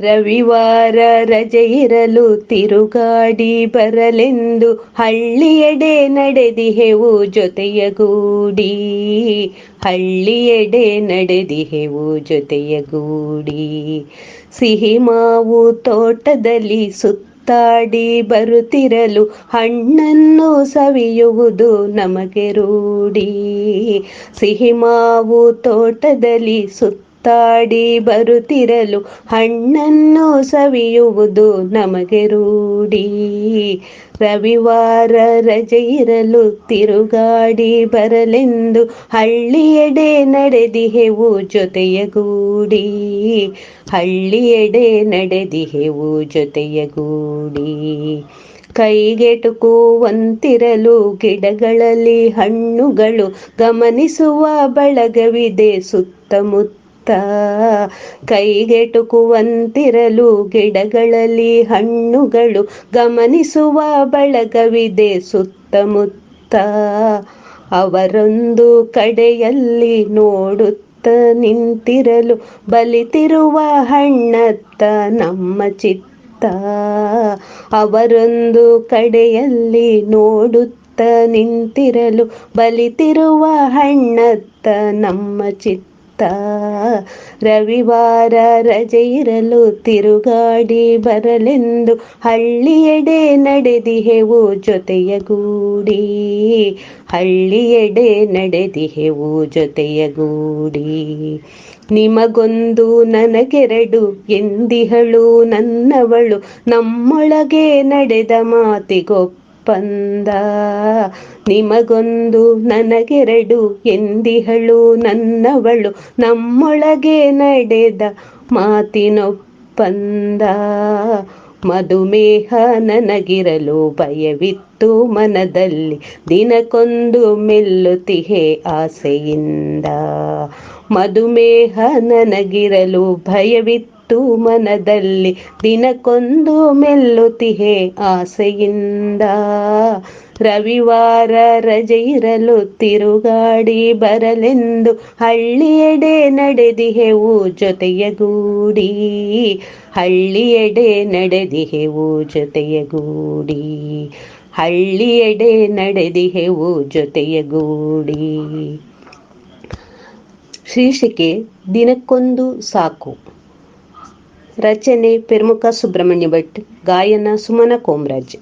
ರವಿವಾರ ರಜೆ ಇರಲು ತಿರುಗಾಡಿ ಬರಲೆಂದು ಹಳ್ಳಿಯೆಡೆ ನಡೆದಿಹೆವು ಜೊತೆಯಗೂಡಿ. ಹಳ್ಳಿಯೆಡೆ ನಡೆದಿಹೆವು ಜೊತೆಯಗೂಡಿ. ಸಿಹಿ ಮಾವು ತೋಟದಲ್ಲಿ ಸುತ್ತಾಡಿ ಬರುತ್ತಿರಲು ಹಣ್ಣನ್ನು ಸವಿಯುವುದು ನಮಗೆ ರೂಢಿ. ಸಿಹಿ ಮಾವು ತೋಟದಲ್ಲಿ ಸುತ್ತಾಡಿ ಬರುತ್ತಿರಲು ಹಣ್ಣನ್ನು ಸವಿಯುವುದು ನಮಗೆ ರೂಢಿ. ರವಿವಾರ ರಜೆ ಇರಲು ತಿರುಗಾಡಿ ಬರಲೆಂದು ಹಳ್ಳಿಯೆಡೆ ನಡೆದಿಹೆವು ಜೊತೆಯ ಗೂಡಿ ಹಳ್ಳಿಯೆಡೆ ನಡೆದಿಹೆವು ಜೊತೆಯ ಗೂಡಿ ಕೈಗೆಟುಕುವಂತಿರಲು ಗಿಡಗಳಲ್ಲಿ ಹಣ್ಣುಗಳು ಗಮನಿಸುವ ಬಳಗವಿದೆ ಸುತ್ತಮುತ್ತ ಕೈಗೆಟುಕುವಂತಿರಲು ಗಿಡಗಳಲ್ಲಿ ಹಣ್ಣುಗಳು ಗಮನಿಸುವ ಬಳಗವಿದೆ ಸುತ್ತಮುತ್ತ. ಅವರೊಂದು ಕಡೆಯಲ್ಲಿ ನೋಡುತ್ತ ನಿಂತಿರಲು ಬಲಿತಿರುವ ಹಣ್ಣತ್ತ ನಮ್ಮ ಚಿತ್ತ. ಅವರೊಂದು ಕಡೆಯಲ್ಲಿ ನೋಡುತ್ತ ನಿಂತಿರಲು ಬಲಿತಿರುವ ಹಣ್ಣತ್ತ ನಮ್ಮ ಚಿತ್ತ. ರವಿವಾರ ರಜೆ ಇರಲು ತಿರುಗಾಡಿ ಬರಲೆಂದು ಹಳ್ಳಿಯೆಡೆ ನಡೆದಿಹೆವು ಜೊತೆಯಗೂಡಿ. ಹಳ್ಳಿಯೆಡೆ ನಡೆದಿಹೆವು ಜೊತೆಯಗೂಡಿ. ನಿಮಗೊಂದು ನನಗೆರಡು ಎಂದಿಹಳು ನನ್ನವಳು ನಮ್ಮೊಳಗೆ ನಡೆದ ಮಾತಿಗೊಪ್ಪಂದ. ನಿಮಗೊಂದು ನನಗೆರಡು ಎಂದಿಹಳು ನನ್ನವಳು ನಮ್ಮೊಳಗೆ ನಡೆದ ಮಾತಿನೊಪ್ಪಂದ. ಮಧುಮೇಹ ನನಗಿರಲು ಭಯವಿತ್ತು ಮನದಲ್ಲಿ, ದಿನಕ್ಕೊಂದು ಮೆಲ್ಲುತಿಹೆ ಆಸೆಯಿಂದ. ಮಧುಮೇಹ ನನಗಿರಲು ಭಯವಿತ್ತು ಮನದಲ್ಲಿ, ದಿನಕ್ಕೊಂದು ಮೆಲ್ಲುತಿಹೆ ಆಸೆಯಿಂದ. ರವಿವಾರ ರಜೆ ಇರಲು ತಿರುಗಾಡಿ ಬರಲೆಂದು ಹಳ್ಳಿಯೆಡೆ ನಡೆದಿಹೆವು ಜೊತೆಯಗೂಡಿ. ಹಳ್ಳಿಯೆಡೆ ನಡೆದಿಹೆವು ಜೊತೆಯಗೂಡಿ. ಹಳ್ಳಿಯೆಡೆ ನಡೆದಿಹೆವು ಜೊತೆಯಗೂಡಿ. ಶೀರ್ಷಿಕೆ, ದಿನಕ್ಕೊಂದು ಸಾಕು. ರಚನೆ, ಪೆರ್ಮುಖ ಸುಬ್ರಹ್ಮಣ್ಯ ಭಟ್, ಗಾಯನ ಸುಮನ ಕೋಮ್ರಾಜ್.